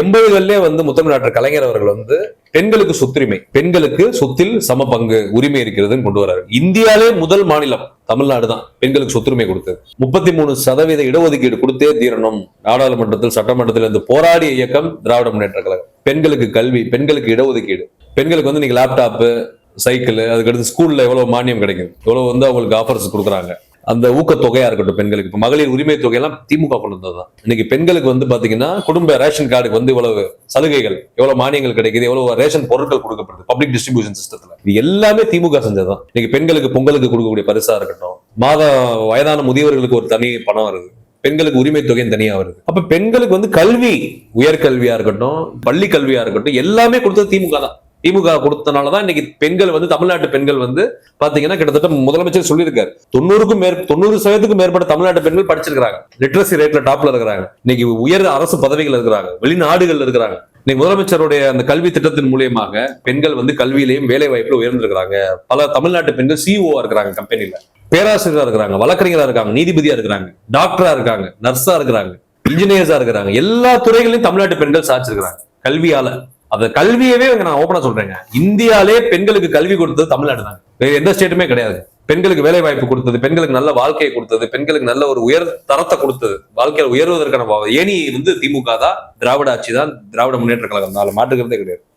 எண்பதுகளிலே வந்து முத்தமிழ் கலைஞர் அவர்கள் வந்து பெண்களுக்கு சொத்துரிமை பெண்களுக்கு சொத்தில் சம பங்கு உரிமை இருக்கிறதுன்னு கொண்டு வராரு. இந்தியாவிலே முதல் மாநிலம் தமிழ்நாடு தான் பெண்களுக்கு சொத்துரிமை கொடுத்தது. முப்பத்தி மூணு சதவீத இடஒதுக்கீடு கொடுத்தே தீரணும். நாடாளுமன்றத்தில் சட்டமன்றத்தில் இருந்து போராடிய இயக்கம் திராவிட முன்னேற்ற கழகம். பெண்களுக்கு கல்வி பெண்களுக்கு இடஒதுக்கீடு. பெண்களுக்கு வந்து நீங்க லேப்டாப்பு சைக்கிள் அதுக்கடுத்து ஸ்கூல்ல எவ்வளவு மானியம் கிடைக்கும் எவ்வளவு வந்து அவங்களுக்கு ஆஃபர்ஸ் கொடுக்குறாங்க? அந்த ஊக்கத்தொகையா இருக்கட்டும் பெண்களுக்கு. இப்ப மகளிர் உரிமை தொகையெல்லாம் திமுக கொண்டு வந்ததுதான். இன்னைக்கு பெண்களுக்கு வந்து பாத்தீங்கன்னா குடும்ப ரேஷன் கார்டுக்கு வந்து இவ்வளவு சலுகைகள் எவ்வளவு மானியங்கள் கிடைக்குது எவ்வளவு ரேஷன் பொருட்கள் கொடுக்கப்படுது பப்ளிக் டிஸ்ட்ரிபியூஷன் சிஸ்டத்துல இது எல்லாமே திமுக செஞ்சதுதான். இன்னைக்கு பெண்களுக்கு பொங்கலுக்கு கொடுக்கக்கூடிய பரிசா இருக்கட்டும் மாத வயதான முதியவர்களுக்கு ஒரு தனி பணம் வருது. பெண்களுக்கு உரிமை தொகையும் தனியா வருது. அப்ப பெண்களுக்கு வந்து கல்வி உயர்கல்வியா இருக்கட்டும் பள்ளி கல்வியா இருக்கட்டும் எல்லாமே கொடுத்தது திமுக தான். திமுக கொடுத்தனால தான் இன்னைக்கு பெண்கள் வந்து தமிழ்நாட்டு பெண்கள் வந்து பாத்தீங்கன்னா கிட்டத்தட்ட முதலமைச்சர் சொல்லியிருக்காரு. தொண்ணூறுக்கும் மேற் தொண்ணூறு சதவீதத்துக்கும் மேற்பட்ட தமிழ்நாட்டு பெண்கள் படிச்சிருக்காங்க லிட்ரஸி ரேட்ல டாப்ல இருக்கிறாங்க. இன்னைக்கு உயர் அரசு பதவிகள் இருக்கிறாங்க. வெளிநாடுகள் இருக்கிறாங்க. இன்னைக்கு முதலமைச்சருடைய அந்த கல்வி திட்டத்தின் மூலியமாக பெண்கள் வந்து கல்வியிலையும் வேலை வாய்ப்புல உயர்ந்திருக்கிறாங்க. பல தமிழ்நாட்டு பெண்கள் சிஓ இருக்கிறாங்க கம்பெனில பேராசிரியரா இருக்கிறாங்க வழக்கறிஞரா இருக்காங்க நீதிபதியா இருக்கிறாங்க டாக்டரா இருக்காங்க நர்ஸா இருக்கிறாங்க இன்ஜினியர்ஸா இருக்கிறாங்க. எல்லா துறைகளையும் தமிழ்நாட்டு பெண்கள் சாதிச்சிருக்கிறாங்க. கல்வியால. அந்த கல்வியவே இங்க நான் ஓப்பனா சொல்றேங்க. இந்தியாலே பெண்களுக்கு கல்வி கொடுத்தது தமிழ்நாடு தான் வேற எந்த ஸ்டேட்டுமே கிடையாது. பெண்களுக்கு வேலை வாய்ப்பு கொடுத்தது பெண்களுக்கு நல்ல வாழ்க்கையை கொடுத்தது பெண்களுக்கு நல்ல ஒரு உயர் தரத்தை கொடுத்தது. வாழ்க்கையில் உயர்வதற்கான ஏனி ஏணி வந்து திமுக தான் திராவிட ஆட்சி தான் திராவிட முன்னேற்ற கழகம் தான். மாற்றுக்கிறதே கிடையாது.